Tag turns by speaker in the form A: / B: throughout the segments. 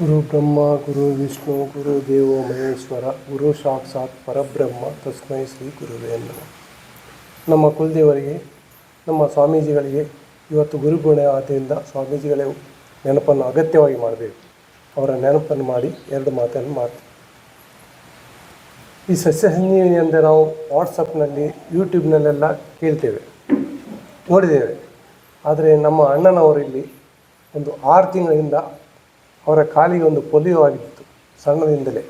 A: ಗುರು ಬ್ರಹ್ಮ, ಗುರು ವಿಷ್ಣು, ಗುರು ದೇವೋ ಮಹೇಶ್ವರ, ಗುರು ಸಾಕ್ಷಾತ್ ಪರಬ್ರಹ್ಮ, ತಸ್ಮೈ ಶ್ರೀ ಗುರುವೇ ನಮಃ. ನಮ್ಮ ಕುಲದೇವರಿಗೆ, ನಮ್ಮ ಸ್ವಾಮೀಜಿಗಳಿಗೆ ಇವತ್ತು ಗುರುಗುಣೆ ಆದ್ದರಿಂದ ಸ್ವಾಮೀಜಿಗಳೇ ನೆನಪನ್ನು ಅಗತ್ಯವಾಗಿ ಮಾಡಬೇಕು. ಅವರ ನೆನಪನ್ನು ಮಾಡಿ ಎರಡು ಮಾತನ್ನು ಮಾಡ್ತೀವಿ ಈ ಸಸ್ಯ ಸಂಜೀವಿನಿ ಅಂದರೆ ನಾವು ವಾಟ್ಸಪ್ನಲ್ಲಿ, ಯೂಟ್ಯೂಬ್ನಲ್ಲೆಲ್ಲ ಕೇಳ್ತೇವೆ, ನೋಡಿದ್ದೇವೆ. ಆದರೆ ನಮ್ಮ ಅಣ್ಣನವರಿಲ್ಲಿ ಒಂದು ಆರು ತಿಂಗಳಿಂದ ಅವರ ಕಾಲಿಗೆ ಒಂದು ಪೊಲಿಯೋ ಆಗಿತ್ತು ಸಣ್ಣದಿಂದಲೇ.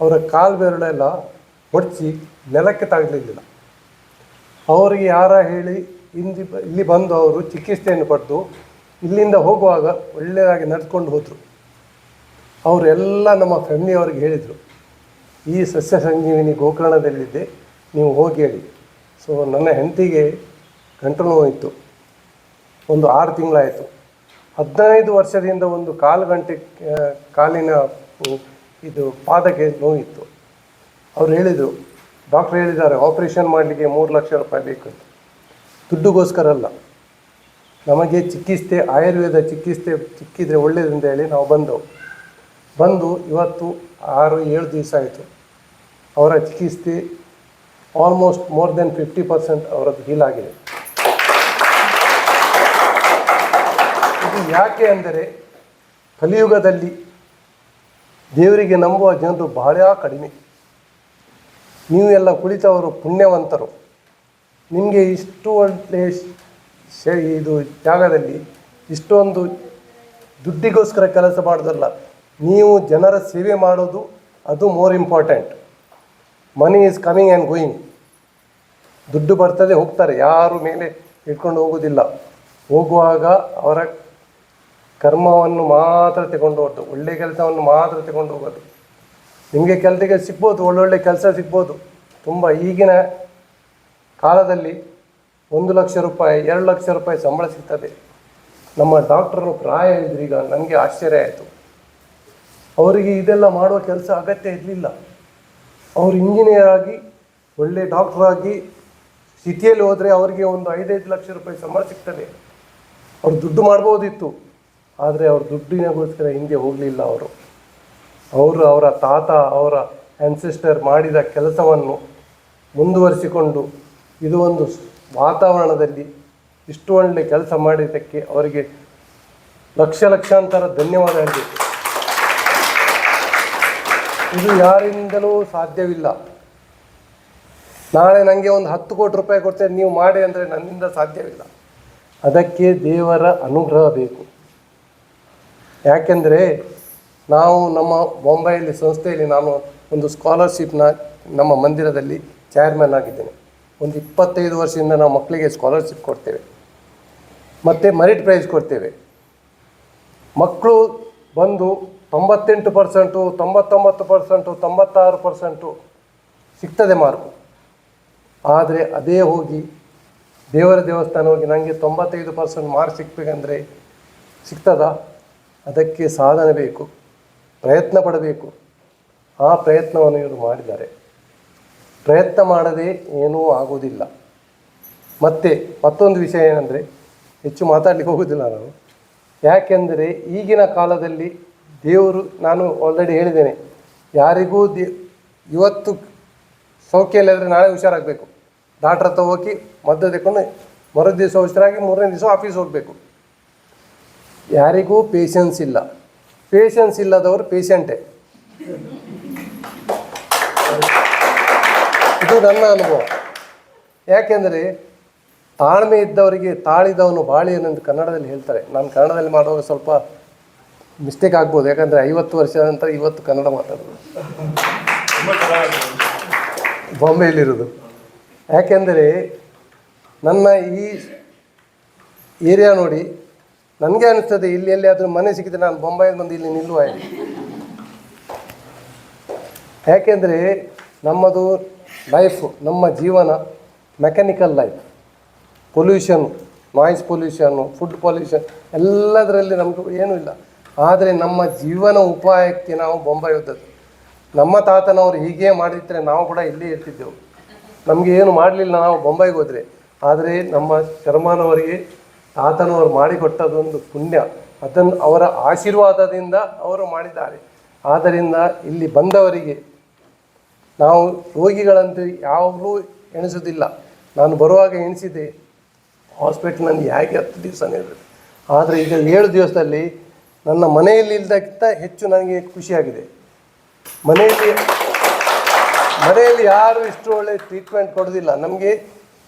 A: ಅವರ ಕಾಲು ಬೆರಳೆಲ್ಲ ಹೊಡ್ಚಿ ನೆಲಕ್ಕೆ ತಾಗಲಿಲ್ಲ ಅವರಿಗೆ ಯಾರ ಹೇಳಿ ಹಿಂದಿ ಇಲ್ಲಿ ಬಂದು ಅವರು ಚಿಕಿತ್ಸೆಯನ್ನು ಪಡೆದು ಇಲ್ಲಿಂದ ಹೋಗುವಾಗ ಒಳ್ಳೆಯದಾಗಿ ನಡೆದುಕೊಂಡು ಹೋದರು. ಅವರೆಲ್ಲ ನಮ್ಮ ಫ್ಯಾಮಿಲಿಯವರಿಗೆ ಹೇಳಿದರು, ಈ ಸಸ್ಯ ಸಂಜೀವಿನಿ ಗೋಕರ್ಣದಲ್ಲಿದ್ದೆ ನೀವು ಹೋಗಿ ಹೇಳಿ. ಸೊ ನನ್ನ ಹೆಂಡತಿಗೆ ಗಂಟಲು ನೋವಿತ್ತು. ಒಂದು ಆರು ತಿಂಗಳಾಯಿತು. ಹದಿನೈದು ವರ್ಷದಿಂದ ಒಂದು ಕಾಲು ಗಂಟೆ ಕಾಲಿನ ಇದು ಪಾದಕ್ಕೆ ನೋವಿತ್ತು ಅವ್ರು ಹೇಳಿದರು, ಡಾಕ್ಟ್ರ್ ಹೇಳಿದ್ದಾರೆ, ಆಪ್ರೇಷನ್ ಮಾಡಲಿಕ್ಕೆ ಮೂರು ಲಕ್ಷ ರೂಪಾಯಿ ಬೇಕು ದುಡ್ಡುಗೋಸ್ಕರ ಅಲ್ಲ. ನಮಗೆ ಚಿಕಿತ್ಸೆ, ಆಯುರ್ವೇದ ಚಿಕಿತ್ಸೆ ಚಿಕ್ಕಿದರೆ ಒಳ್ಳೇದಂತ ಹೇಳಿ ನಾವು ಬಂದವು. ಬಂದು ಇವತ್ತು ಆರು, ಏಳು ದಿವಸ ಆಯಿತು. ಅವರ ಚಿಕಿತ್ಸೆ almost more than fifty percent ಅವರದ್ದು ಹೀಲ್ ಆಗಿದೆ. ಯಾಕೆ ಅಂದರೆ ಕಲಿಯುಗದಲ್ಲಿ ದೇವರಿಗೆ ನಂಬುವ ಜನರು ಬಹಳ ಕಡಿಮೆ. ನೀವು ಎಲ್ಲ ಕುಳಿತವರು ಪುಣ್ಯವಂತರು. ನಿಮಗೆ ಇಷ್ಟು ಒಳ್ಳೆ ಶ- ಇದು ಜಾಗದಲ್ಲಿ ಇಷ್ಟೊಂದು ದುಡ್ಡಿಗೋಸ್ಕರ ಕೆಲಸ ಮಾಡೋದಲ್ಲ. ನೀವು ಜನರ ಸೇವೆ ಮಾಡೋದು ಅದು more important money is coming and going ದುಡ್ಡು ಬರ್ತದೆ ಹೋಗ್ತಾರೆ. ಯಾರು ಮೇಲೆ ಇಟ್ಕೊಂಡು ಹೋಗೋದಿಲ್ಲ ಹೋಗುವಾಗ ಅವರ ಕರ್ಮವನ್ನು ಮಾತ್ರ ತಗೊಂಡು ಹೋಗೋದು ಒಳ್ಳೆ ಕೆಲಸವನ್ನು ಮಾತ್ರ ತಗೊಂಡು ಹೋಗೋದು. ನಿಮಗೆ ಕೆಲಸಕ್ಕೆ ಸಿಗ್ಬೋದು, ಒಳ್ಳೊಳ್ಳೆ ಕೆಲಸ ಸಿಗ್ಬೋದು. ತುಂಬ ಈಗಿನ ಕಾಲದಲ್ಲಿ ಒಂದು ಲಕ್ಷ ರೂಪಾಯಿ, ಎರಡು ಲಕ್ಷ ರೂಪಾಯಿ ಸಂಬಳ ಸಿಗ್ತದೆ. ನಮ್ಮ ಡಾಕ್ಟ್ರನ್ನು ಪ್ರಾಯ ಇದ್ರು ಈಗ, ನನಗೆ ಆಶ್ಚರ್ಯ ಆಯಿತು. ಅವರಿಗೆ ಇದೆಲ್ಲ ಮಾಡುವ ಕೆಲಸ ಅಗತ್ಯ ಇರಲಿಲ್ಲ. ಅವರು ಇಂಜಿನಿಯರ್ ಆಗಿ, ಒಳ್ಳೆ ಡಾಕ್ಟರ್ ಆಗಿ, ಸಿಟಿಯಲ್ಲಿ ಹೋದರೆ ಅವರಿಗೆ ಒಂದು ಐದೈದು ಲಕ್ಷ ರೂಪಾಯಿ ಸಂಬಳ ಸಿಗ್ತದೆ. ಅವ್ರು ದುಡ್ಡು ಮಾಡ್ಬೋದಿತ್ತು. ಆದರೆ ಅವ್ರ ದುಡ್ಡಿನಗೋಸ್ಕರ ಹಿಂದೆ ಹೋಗಲಿಲ್ಲ ಅವರು. ಅವರು ಅವರ ತಾತ, ಅವರ ಆ್ಯನ್ಸೆಸ್ಟರ್ ಮಾಡಿದ ಕೆಲಸವನ್ನು ಮುಂದುವರಿಸಿಕೊಂಡು ಇದು ಒಂದು ವಾತಾವರಣದಲ್ಲಿ ಇಷ್ಟು ಒಳ್ಳೆ ಕೆಲಸ ಮಾಡಿದ್ದಕ್ಕೆ ಅವರಿಗೆ ಲಕ್ಷ ಲಕ್ಷಾಂತರ ಧನ್ಯವಾದ ಹೇಳಬೇಕು. ಇದು ಯಾರಿಂದಲೂ ಸಾಧ್ಯವಿಲ್ಲ. ನಾಳೆ ನನಗೆ ಒಂದು ಹತ್ತು ಕೋಟಿ ರೂಪಾಯಿ ಕೊಡ್ತೇನೆ, ನೀವು ಮಾಡಿ ಅಂದರೆ ನನ್ನಿಂದ ಸಾಧ್ಯವಿಲ್ಲ. ಅದಕ್ಕೆ ದೇವರ ಅನುಗ್ರಹ ಬೇಕು. ಯಾಕೆಂದರೆ ನಾವು ನಮ್ಮ ಬೊಂಬೈಯಲ್ಲಿ ಸಂಸ್ಥೆಯಲ್ಲಿ ನಾನು ಒಂದು ಸ್ಕಾಲರ್ಶಿಪ್ನ ನಮ್ಮ ಮಂದಿರದಲ್ಲಿ ಚೇರ್ಮನ್ ಆಗಿದ್ದೇನೆ. ಒಂದು ಇಪ್ಪತ್ತೈದು ವರ್ಷದಿಂದ ನಾವು ಮಕ್ಕಳಿಗೆ ಸ್ಕಾಲರ್ಶಿಪ್ ಕೊಡ್ತೇವೆ. ಮತ್ತು ಮೆರಿಟ್ ಪ್ರೈಸ್ ಕೊಡ್ತೇವೆ. ಮಕ್ಕಳು ಬಂದು ತೊಂಬತ್ತೆಂಟು ಪರ್ಸೆಂಟು ತೊಂಬತ್ತೊಂಬತ್ತು ಪರ್ಸೆಂಟು ತೊಂಬತ್ತಾರು ಪರ್ಸೆಂಟು ಸಿಗ್ತದೆ ಮಾರ್ಕು ಆದರೆ ಅದೇ ಹೋಗಿ ದೇವರ ದೇವಸ್ಥಾನ ಹೋಗಿ ನನಗೆ ತೊಂಬತ್ತೈದು ಪರ್ಸೆಂಟ್ ಮಾರ್ಕ್ ಸಿಗ್ಬೇಕಂದ್ರೆ ಸಿಗ್ತದಾ? ಅದಕ್ಕೆ ಸಾಧನೆ ಬೇಕು, ಪ್ರಯತ್ನ ಪಡಬೇಕು. ಆ ಪ್ರಯತ್ನವನ್ನು ಇವರು ಮಾಡಿದ್ದಾರೆ. ಪ್ರಯತ್ನ ಮಾಡದೆ ಏನೂ ಆಗುವುದಿಲ್ಲ ಮತ್ತೆ ಮತ್ತೊಂದು ವಿಷಯ ಏನಂದರೆ, ಹೆಚ್ಚು ಮಾತಾಡಲಿಕ್ಕೆ ಹೋಗೋದಿಲ್ಲ ನಾನು. ಯಾಕೆಂದರೆ ಈಗಿನ ಕಾಲದಲ್ಲಿ ದೇವರು, ನಾನು ಆಲ್ರೆಡಿ ಹೇಳಿದ್ದೇನೆ, ಯಾರಿಗೂ ದೇ, ಇವತ್ತು ಸೌಖ್ಯ ಇಲ್ಲದ್ರೆ ನಾಳೆ ಹುಷಾರಾಗಬೇಕು. ಡಾಕ್ಟ್ರ್ ಹತ್ರ ಹೋಗಿ ಮದ್ದು ತಗೊಂಡು ಮರು ದಿವಸ ಹುಷಾರಾಗಿ ಮೂರನೇ ದಿವಸ ಆಫೀಸ್ ಹೋಗಬೇಕು. ಯಾರಿಗೂ ಪೇಷನ್ಸ್ ಇಲ್ಲ. ಪೇಷನ್ಸ್ ಇಲ್ಲದವರು ಪೇಷಂಟೇ ಇದು ನನ್ನ ಅನುಭವ. ಯಾಕೆಂದರೆ ತಾಳ್ಮೆ ಇದ್ದವರಿಗೆ ತಾಳಿದವನು ಬಾಳಿಯನೆಂದು ಕನ್ನಡದಲ್ಲಿ ಹೇಳ್ತಾರೆ. ನಾನು ಕನ್ನಡದಲ್ಲಿ ಮಾಡುವಾಗ ಸ್ವಲ್ಪ ಮಿಸ್ಟೇಕ್ ಆಗ್ಬೋದು. ಯಾಕಂದರೆ ಐವತ್ತು ವರ್ಷದ ನಂತರ ಇವತ್ತು ಕನ್ನಡ ಮಾತಾಡೋದು. ಬಾಂಬೆಯಲ್ಲಿರೋದು. ಯಾಕೆಂದರೆ ನನ್ನ ಈ ಏರಿಯಾ ನೋಡಿ ನನಗೆ ಅನಿಸ್ತದೆ ಇಲ್ಲಿ ಎಲ್ಲಿಯಾದರೂ ಮನೆ ಸಿಕ್ಕಿದ್ರೆ ನಾನು ಬೊಂಬೈಗೆ ಬಂದು ಇಲ್ಲಿ ನಿಲ್ಲುವ. ಯಾಕೆಂದರೆ ನಮ್ಮದು ಲೈಫು ನಮ್ಮ ಜೀವನ ಮೆಕ್ಯಾನಿಕಲ್ ಲೈಫ್ ಪೊಲ್ಯೂಷನ್ ನಾಯ್ಸ್ ಪೊಲ್ಯೂಷನ್ನು ಫುಡ್ ಪೊಲ್ಯೂಷನ್ ಎಲ್ಲದರಲ್ಲಿ ನಮಗೆ ಏನೂ ಇಲ್ಲ. ಆದರೆ ನಮ್ಮ ಜೀವನ ಉಪಾಯಕ್ಕೆ ನಾವು ಬೊಂಬೈ ಹೋದದ್ದು ನಮ್ಮ ತಾತನವರು ಹೀಗೆ ಮಾಡಿದ್ರೆ ನಾವು ಕೂಡ ಇಲ್ಲೇ ಇರ್ತಿದ್ದೆವು. ನಮಗೆ ಏನು ಮಾಡಲಿಲ್ಲ ನಾವು ಬೊಂಬೈಗೆ ಹೋದರೆ. ಆದರೆ ನಮ್ಮ ಶರ್ಮಾನವರಿಗೆ ತಾತನವರು ಮಾಡಿಕೊಟ್ಟದೊಂದು ಪುಣ್ಯ. ಅದನ್ನು ಅವರ ಆಶೀರ್ವಾದದಿಂದ ಅವರು ಮಾಡಿದ್ದಾರೆ. ಆದ್ದರಿಂದ ಇಲ್ಲಿ ಬಂದವರಿಗೆ ನಾವು ರೋಗಿಗಳಂತೆ ಯಾವಾಗಲೂ ಎಣಿಸೋದಿಲ್ಲ ನಾನು ಬರುವಾಗ ಎಣಿಸಿದೆ ಹಾಸ್ಪಿಟ್ಲ್ನಲ್ಲಿ ಹೇಗೆ ಹತ್ತು ದಿವಸ ನಿಲ್ಲಬೇಕು ಆದರೆ ಈಗ ಏಳು ದಿವಸದಲ್ಲಿ ನನ್ನ ಮನೆಯಲ್ಲಿ ಇಲ್ಲದಕ್ಕಿಂತ ಹೆಚ್ಚು ನನಗೆ ಖುಷಿಯಾಗಿದೆ. ಮನೆಯಲ್ಲಿ ಮನೆಯಲ್ಲಿ ಯಾರು ಇಷ್ಟು ಒಳ್ಳೆ ಟ್ರೀಟ್ಮೆಂಟ್ ಕೊಡೋದಿಲ್ಲ ನಮಗೆ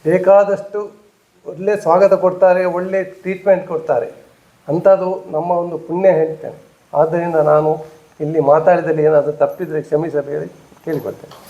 A: ಬೇಕಾದಷ್ಟು ಒಳ್ಳೆ ಸ್ವಾಗತ ಕೊಡ್ತಾರೆ, ಒಳ್ಳೆ ಟ್ರೀಟ್ಮೆಂಟ್ ಕೊಡ್ತಾರೆ. ಅಂಥದ್ದು ನಮ್ಮ ಒಂದು ಪುಣ್ಯ ಹೇಳ್ತೇನೆ. ಆದ್ದರಿಂದ ನಾನು ಇಲ್ಲಿ ಮಾತಾಡಿದಲ್ಲಿ ಏನಾದರೂ ತಪ್ಪಿದರೆ ಕ್ಷಮಿಸಬೇಡಿ, ಕೇಳಿಕೊಳ್ತೇನೆ.